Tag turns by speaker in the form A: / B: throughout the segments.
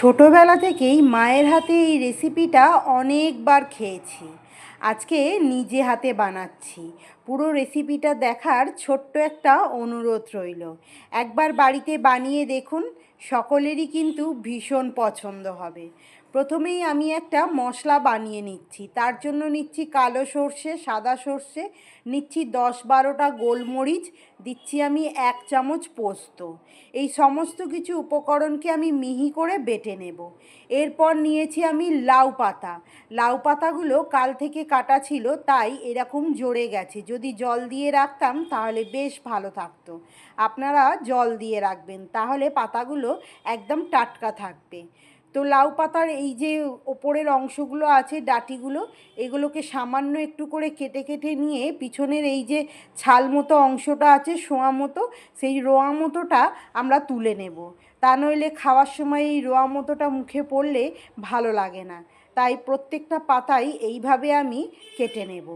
A: ছোটোবেলা থেকেই মায়ের হাতে এই রেসিপিটা অনেকবার খেয়েছি। আজকে নিজে হাতে বানাচ্ছি। পুরো রেসিপিটা দেখার ছোট্ট একটা অনুরোধ রইল। একবার বাড়িতে বানিয়ে দেখুন, সকলেরই কিন্তু ভীষণ পছন্দ হবে। প্রথমেই আমি একটা মশলা বানিয়ে নিচ্ছি। তার জন্য নিচ্ছি কালো সর্ষে, সাদা সর্ষে, নিচ্ছি দশ বারোটা গোলমরিচ, দিচ্ছি আমি এক চামচ পোস্ত। এই সমস্ত কিছু উপকরণকে আমি মিহি করে বেটে নেব। এরপর নিয়েছি আমি লাউ পাতা। লাউ পাতাগুলো কাল থেকে কাটা ছিল, তাই এরকম জড়ে গেছে। যদি জল দিয়ে রাখতাম, তাহলে বেশ ভালো থাকতো। আপনারা জল দিয়ে রাখবেন, তাহলে পাতাগুলো একদম টাটকা থাকবে। তো লাউ পাতার এই যে ওপরের অংশগুলো আছে, ডাটিগুলো, এগুলোকে সামান্য একটু করে কেটে কেটে নিয়ে পিছনের এই যে ছাল মতো অংশটা আছে, শোয়া মতো, সেই রোয়া মতোটা আমরা তুলে নেব। তা নইলে খাওয়ার সময় এই রোয়া মতোটা মুখে পড়লে ভালো লাগে না। তাই প্রত্যেকটা পাতাই এইভাবে আমি কেটে নেব।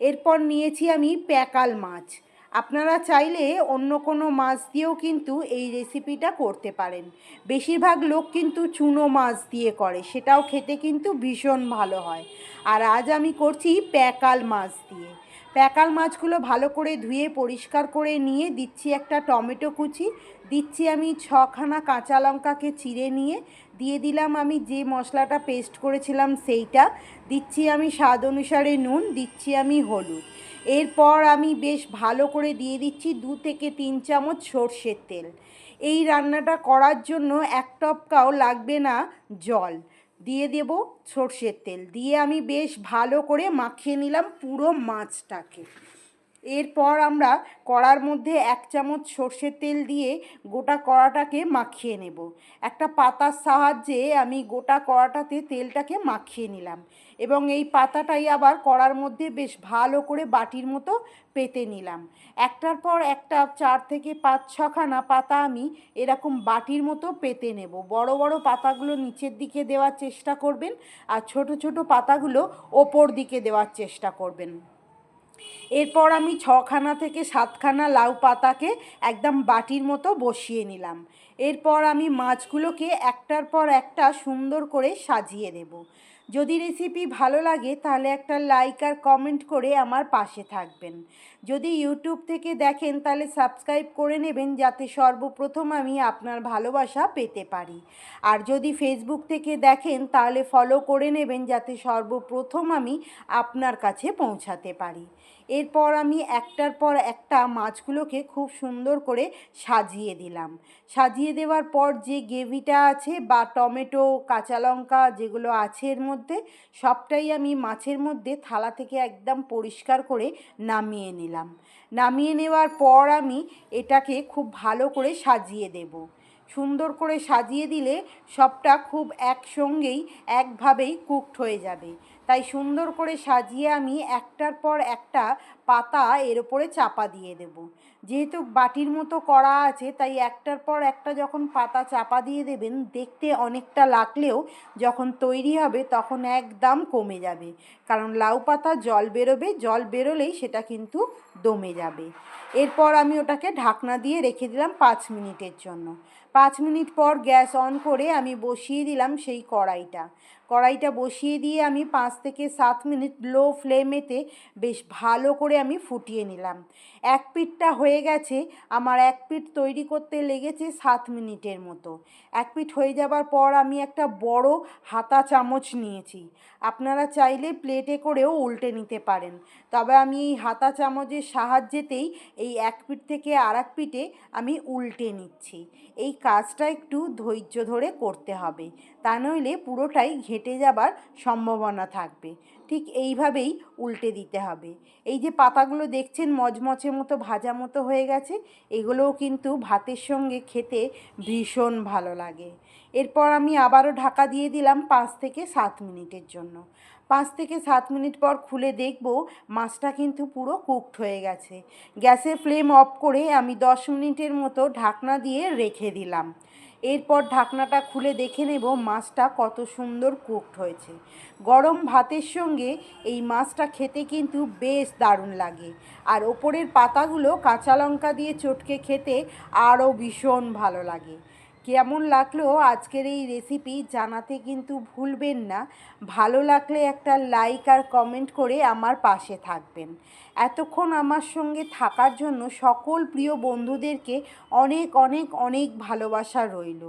A: এরপর নিয়েছি আমি প্যাকাল মাছ। আপনারা চাইলে অন্য কোনো মাছ দিয়েও কিন্তু এই রেসিপিটা করতে পারেন। বেশিরভাগ লোক কিন্তু চুনো মাছ দিয়ে করে, সেটাও খেতে কিন্তু ভীষণ ভালো হয়। আর আজ আমি করছি প্যাকাল মাছ দিয়ে। প্যাকাল মাছগুলো ভালো করে ধুয়ে, পরিষ্কার করে নিয়ে দিচ্ছি একটা টমেটো কুচি। দিচ্ছি আমি ছখানা কাঁচা লঙ্কাকে চিড়ে নিয়ে। দিয়ে দিলাম আমি যে মশলাটা পেস্ট করেছিলাম সেইটা। দিচ্ছি আমি স্বাদ অনুসারে নুন, দিচ্ছি আমি হলুদ। এরপর আমি বেশ ভালো করে দিয়ে দিচ্ছি দু থেকে তিন চামচ সর্ষের তেল। এই রান্নাটা করার জন্য এক টপকাও লাগবে না জল। দিয়ে দেব সর্ষের তেল। দিয়ে আমি বেশ ভালো করে মাখিয়ে নিলাম পুরো মাছটাকে। এরপর আমরা কড়ার মধ্যে এক চামচ সর্ষের তেল দিয়ে গোটা কড়াটাকে মাখিয়ে নেব। একটা পাতার সাহায্যে আমি গোটা কড়াটাতে তেলটাকে মাখিয়ে নিলাম এবং এই পাতাটাই আবার কড়ার মধ্যে বেশ ভালো করে বাটির মতো পেতে নিলাম। একটার পর একটা চার থেকে পাঁচ ছখানা পাতা আমি এরকম বাটির মতো পেতে নেব। বড় বড় পাতাগুলো নিচের দিকে দেওয়ার চেষ্টা করবেন আর ছোট ছোট পাতাগুলো ওপর দিকে দেওয়ার চেষ্টা করবেন। এরপর আমি ছখানা থেকে সাতখানা লাউ পাতাকে একদম বাটির মতো বসিয়ে নিলাম। এরপর আমি মাছগুলোকে একটার পর একটা সুন্দর করে সাজিয়ে দেব যদি রেসিপি ভালো লাগে, তাহলে একটা লাইক আর কমেন্ট করে আমার পাশে থাকবেন। যদি ইউটিউব থেকে দেখেন, তাহলে সাবস্ক্রাইব করে নেবেন, যাতে সর্বপ্রথম আমি আপনার ভালোবাসা পেতে পারি। আর যদি ফেসবুক থেকে দেখেন, তাহলে ফলো করে নেবেন, যাতে সর্বপ্রথম আমি আপনার কাছে পৌঁছাতে পারি। এরপর আমি একটার পর একটা মাছগুলোকে খুব সুন্দর করে সাজিয়ে দিলাম। সাজিয়ে দেওয়ার পর যে গ্রেভিটা আছে, বা টমেটো, কাঁচা লঙ্কা, যেগুলো আছে এর সবটাই আমি মাছের মধ্যে থালা থেকে একদম পরিষ্কার করে নামিয়ে নিলাম। নামিয়ে নেওয়ার পর আমি এটাকে খুব ভালো করে সাজিয়ে দেব। সুন্দর করে সাজিয়ে দিলে সবটা খুব একসঙ্গেই একভাবেই কুকড হয়ে যাবে। তাই সুন্দর করে সাজিয়ে আমি একটার পর একটা পাতা এর ওপরে চাপা দিয়ে দেব। যেহেতু বাটির মতো করা আছে, তাই একটার পর একটা যখন পাতা চাপা দিয়ে দেবেন, দেখতে অনেকটা লাগলেও যখন তৈরি হবে তখন একদম কমে যাবে। কারণ লাউ পাতা জল বেরোবে, জল বেরোলেই সেটা কিন্তু দমে যাবে। এরপর আমি ওটাকে ঢাকনা দিয়ে রেখে দিলাম পাঁচ মিনিটের জন্য। পাঁচ মিনিট পর গ্যাস অন করে আমি বসিয়ে দিলাম সেই কড়াইটা। কড়াইটা বসিয়ে দিয়ে আমি পাঁচ থেকে সাত মিনিট লো ফ্লেমেতে বেশ ভালো করে আমি ফুটিয়ে নিলাম। এক পিঠটা হয়ে গেছে, আমার এক পিঠ তৈরি করতে লেগেছে সাত মিনিটের মতো। এক পিঠ হয়ে যাবার পর আমি একটা বড় হাতা চামচ নিয়েছি। আপনারা চাইলে প্লেটে করেও উল্টে নিতে পারেন। তবে আমি এই হাতা চামচের সাহায্যেতেই এই এক পিঠ থেকে আর এক পিঠে আমি উল্টে নিচ্ছি। এই কাজটা একটু ধৈর্য ধরে করতে হবে। তা নইলে পুরোটাই ঘেটে যাবার সম্ভাবনা থাকবে। ঠিক এইভাবেই উল্টে দিতে হবে। এই যে পাতাগুলো দেখছেন মচমচে মতো, ভাজা মতো হয়ে গেছে, এগুলোও কিন্তু ভাতের সঙ্গে খেতে ভীষণ ভালো লাগে। এরপর আমি আবারও ঢাকা দিয়ে দিলাম পাঁচ থেকে সাত মিনিটের জন্য। পাঁচ থেকে সাত মিনিট পর খুলে দেখব মাছটা কিন্তু পুরো কুকড হয়ে গেছে। গ্যাসের ফ্লেম অফ করে আমি দশ মিনিটের মতো ঢাকনা দিয়ে রেখে দিলাম। এরপর ঢাকনাটা খুলে দেখে নেব মাছটা কত সুন্দর কুকড হয়েছে। গরম ভাতের সঙ্গে এই মাছটা খেতে কিন্তু বেশ দারুণ লাগে। আর ওপরের পাতাগুলো কাঁচা লঙ্কা দিয়ে চটকে খেতে আরও ভীষণ ভালো লাগে। কেমন লাগল আজকের এই রেসিপি জানাতে কিন্তু ভুলবেন না। ভালো লাগলে একটা লাইক আর কমেন্ট করে আমার পাশে থাকবেন। এতক্ষণ আমার সঙ্গে থাকার জন্য সকল প্রিয় বন্ধুদেরকে অনেক অনেক অনেক ভালোবাসা রইল।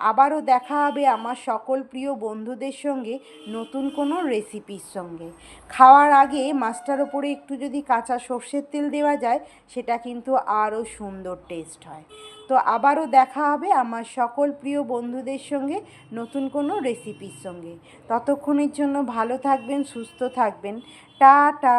A: আবারও দেখা হবে আমার সকল প্রিয় বন্ধুদের সঙ্গে নতুন কোনো রেসিপির সঙ্গে। খাওয়ার আগে মাছটার ওপরে একটু যদি কাঁচা সর্ষের তেল দেওয়া যায়, সেটা কিন্তু আরও সুন্দর টেস্ট হয়। তো আবারও দেখা হবে আমার সকল প্রিয় বন্ধুদের সঙ্গে নতুন কোনো রেসিপির সঙ্গে। ততক্ষণের জন্য ভালো থাকবেন, সুস্থ থাকবেন। টাটা!